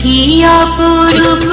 কি অপরূপ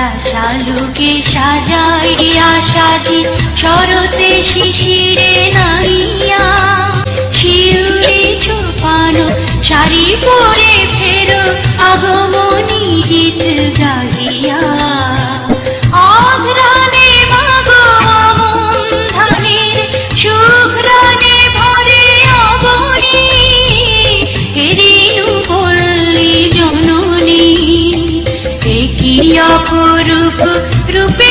আমরা শালুকে সাজাইয়া সাজি শরতে শিশিরে নাইয়া। रूपे